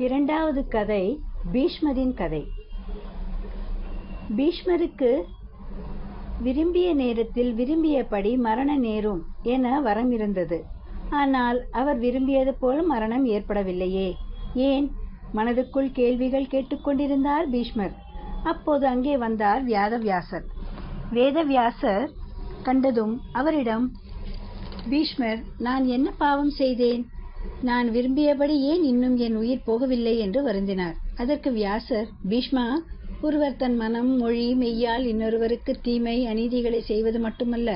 இரண்டாவது கதை பீஷ்மரின் கதை. பீஷ்மருக்கு விரும்பிய நேரத்தில் விரும்பியபடி மரண நேரும் என வரம் இருந்தது. ஆனால் அவர் விரும்பியது போல் மரணம் ஏற்படவில்லையே. ஏன்? மனதுக்குள் கேள்விகள் கேட்டுக்கொண்டிருந்தார் பீஷ்மர். அப்போது அங்கே வந்தார் வியாதவியாசர். வேதவியாசர் கண்டதும் அவரிடம் பீஷ்மர் நான் என்ன பாவம் செய்தேன்? நான் விரும்பியபடி ஏன் இன்னும் என் உயிர் போகவில்லை என்று வருந்தினார். அதற்கு வியாசர் பீஷ்மா ஒருவர் தன் மனம் மொழி மெய்யால் இன்னொருவருக்கு தீமை அநீதிகளை செய்வது மட்டுமல்ல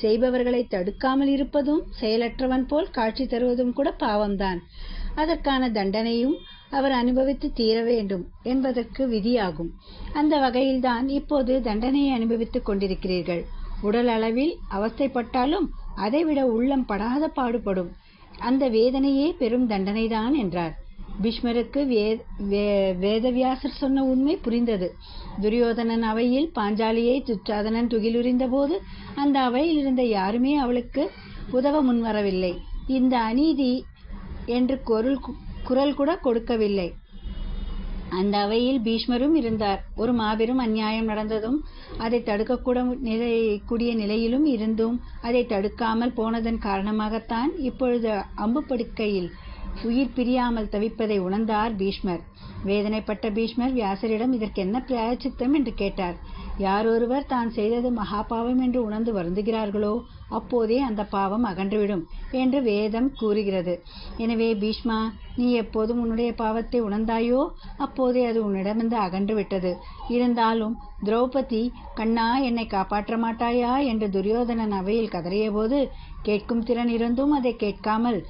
செய்பவர்களை தடுக்காமல் இருப்பதும் செயலற்றவன் போல் காட்சி தருவதும் கூட பாவம்தான். அதற்கான தண்டனையும் அவர் அனுபவித்து தீர வேண்டும் என்பதற்கு விதியாகும். அந்த வகையில்தான் இப்போது தண்டனையை அனுபவித்துக் கொண்டிருக்கிறீர்கள். உடல் அளவில் அவஸ்தைப்பட்டாலும் அதைவிட உள்ளம் படாத பாடுபடும். அந்த வேதனையே பெரும் தண்டனைதான் என்றார். பீஷ்மருக்கு வேதவியாசர் சொன்ன உண்மை புரிந்தது. துரியோதனன் அவையில் பாஞ்சாலியை துச்சாதனன் துகிலுரிந்த போது அந்த அவையில் இருந்த யாருமே அவளுக்கு உதவ முன்வரவில்லை. இந்த அநீதி என்று குரல் குரல் கூட கொடுக்கவில்லை. அந்த அவையில் பீஷ்மரும் இருந்தார். ஒரு மாபெரும் அநியாயம் நடந்ததும் அதை தடுக்கக்கூட நிலை கூடிய நிலையிலும் இருந்தும் அதை தடுக்காமல் போனதன் காரணமாகத்தான் இப்பொழுது அம்புப்படுக்கையில் உயிர் பிரியாமல் தவிப்பதை உணர்ந்தார் பீஷ்மர். வேதனைப்பட்ட பீஷ்மர் வியாசரிடம் இதற்கு என்ன பிராயச்சித்தம்? என்று கேட்டார். யாரொருவர் தான் செய்தது மகாபாவம் என்று உணர்ந்து வருந்துகிறார்களோ அப்போதே அந்த பாவம் அகன்றுவிடும் என்று வேதம் கூறுகிறது. எனவே பீஷ்மா நீ எப்போதும் உன்னுடைய பாவத்தை உணர்ந்தாயோ அப்போதே அது உன்னிடமிருந்து அகன்று விட்டது இருந்தாலும் திரௌபதி கண்ணா என்னை காப்பாற்ற மாட்டாயா? என்று துரியோதனன் அவையில் கதறியபோது கேட்கும் திறன் இருந்தும் அதை கேட்காமல்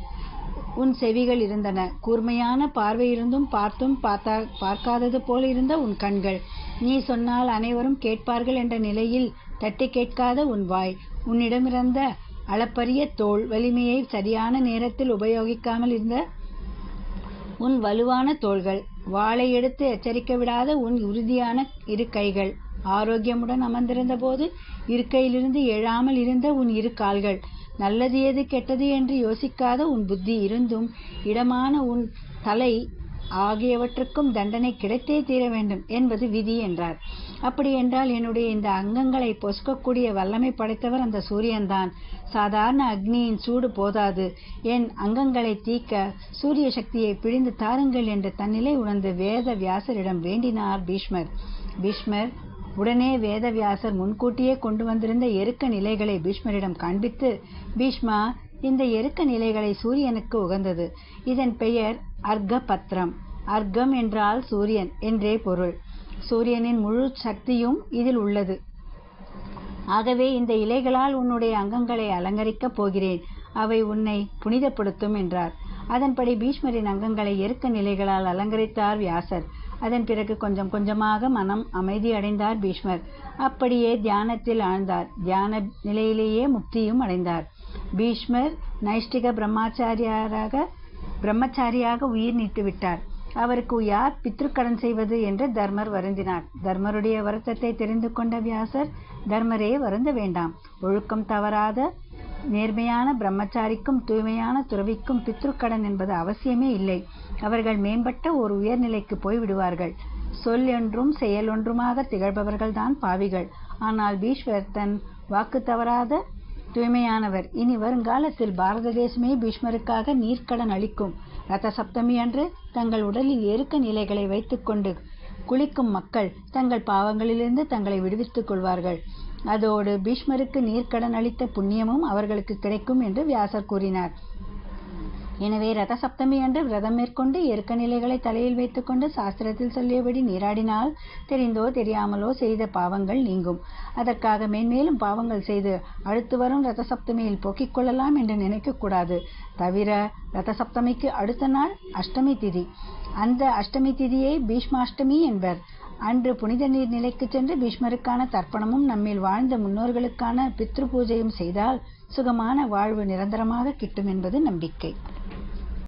உன் செவிகள் இருந்தன. கூர்மையான பார்வை இருந்தும் பார்த்தும் பார்த்தா பார்க்காதது போல் இருந்த உன் கண்கள். நீ சொன்னால் அனைவரும் கேட்பார்கள் என்ற நிலையில் தட்டி கேட்காத உன் வாய். உன்னிடமிருந்த அளப்பரிய தோல் வலிமையை சரியான நேரத்தில் உபயோகிக்காமல் இருந்த உன் வலுவான தோள்கள் வாளை எடுத்து எச்சரிக்க விடாத உன் உறுதியான இரு கைகள் ஆரோக்கியமுடன் அமர்ந்திருந்த போது இருக்கையிலிருந்து எழாமல் இருந்த உன் இரு கால்கள் நல்லது எது கெட்டது என்று யோசிக்காத உன் புத்தி இருந்தும் இடமான உன் தலை ஆகியவற்றுக்கும் தண்டனை கிடைத்தே தீர வேண்டும் என்பது விதி என்றார். அப்படி என்றால் என்னுடைய இந்த அங்கங்களை பொசுக்கக்கூடிய வல்லமை படைத்தவர் அந்த சூரியன்தான். சாதாரண அக்னியின் சூடு போதாது. என் அங்கங்களை தீக்க சூரிய சக்தியை பிழிந்து தாருங்கள் என்று தன்னிலை உணர்ந்து வேத வியாசரிடம் வேண்டினார் பீஷ்மர். பீஷ்மர் உடனே வேதவியாசர் முன்கூட்டியே கொண்டு வந்திருந்த எருக்க நிலைகளை பீஷ்மரிடம் காண்பித்து பீஷ்மா இந்த எருக்க நிலைகளை சூரியனுக்கு உகந்தது. இதன் பெயர் அர்க்க பத்திரம் அர்க்கம் என்றால் சூரியன் என்றே பொருள். சூரியனின் முழு சக்தியும் இதில் உள்ளது. ஆகவே இந்த இலைகளால் உன்னுடைய அங்கங்களை அலங்கரிக்கப் போகிறேன். அவை உன்னை புனிதப்படுத்தும் என்றார். அதன்படி பீஷ்மரின் அங்கங்களை எருக்க நிலைகளால் அலங்கரித்தார் வியாசர். அதன் பிறகு கொஞ்சம் கொஞ்சமாக மனம் அமைதி அடைந்தார் பீஷ்மர். அப்படியே தியானத்தில் ஆழ்ந்தார். தியான நிலையிலேயே முக்தியும் அடைந்தார். பீஷ்மர் நைஷ்டிக பிரம்மாச்சாரியாராக பிரம்மச்சாரியாக உயிர் நீத்து விட்டார். அவருக்கு யார் பித்ருக்கடன் செய்வது என்று தர்மர் வருந்தினார். தர்மருடைய வருத்தத்தை தெரிந்து கொண்ட வியாசர் தர்மரே வருந்த வேண்டாம். ஒழுக்கம் தவறாத நேர்மையான பிரம்மச்சாரிக்கும் தூய்மையான துறவிக்கும் பித்ருக்கடன் என்பது அவசியமே இல்லை. அவர்கள் மேம்பட்ட ஒரு உயர்நிலைக்கு போய்விடுவார்கள் சொல் ஒன்றும் செயல் ஒன்றுமாக திகழ்பவர்கள்தான் பாவிகள். ஆனால் பீஷ்வர் தன் வாக்கு தவறாத தூய்மையானவர். இனி வருங்காலத்தில் பாரத தேசமே பீஷ்மருக்காக நீர்க்கடன் அளிக்கும். ரத சப்தமி அன்று தங்கள் உடலில் எருக்க நிலைகளை வைத்துக்கொண்டு குளிக்கும் மக்கள் தங்கள் பாவங்களிலிருந்து தங்களை விடுவித்துக் கொள்வார்கள். அதோடு பீஷ்மருக்கு நீர்க்கடன் அளித்த புண்ணியமும் அவர்களுக்கு கிடைக்கும் என்று வியாசர் கூறினார். எனவே ரத சப்தமி அன்று விரதம் மேற்கொண்டு இயற்க நிலைகளை தலையில் வைத்துக்கொண்டு சாஸ்திரத்தில் சொல்லியபடி நீராடினால் தெரிந்தோ தெரியாமலோ செய்த பாவங்கள் நீங்கும். அதற்காக மேன்மேலும் பாவங்கள் செய்து அடுத்து வரும் ரத சப்தமியில் போக்கிக் கொள்ளலாம் என்று நினைக்கக்கூடாது. தவிர ரத சப்தமிக்கு அடுத்த நாள் அஷ்டமி திதி. அந்த அஷ்டமி திதியை பீஷ்மாஷ்டமி என்பர். அன்று புனித நீர் நிலைக்கு சென்று பீஷ்மருக்கான தர்ப்பணமும் நம்மில் வாழ்ந்த முன்னோர்களுக்கான பித்ரு பூஜையும் செய்தால் சுகமான வாழ்வு நிரந்தரமாக கிட்டும் என்பது நம்பிக்கை.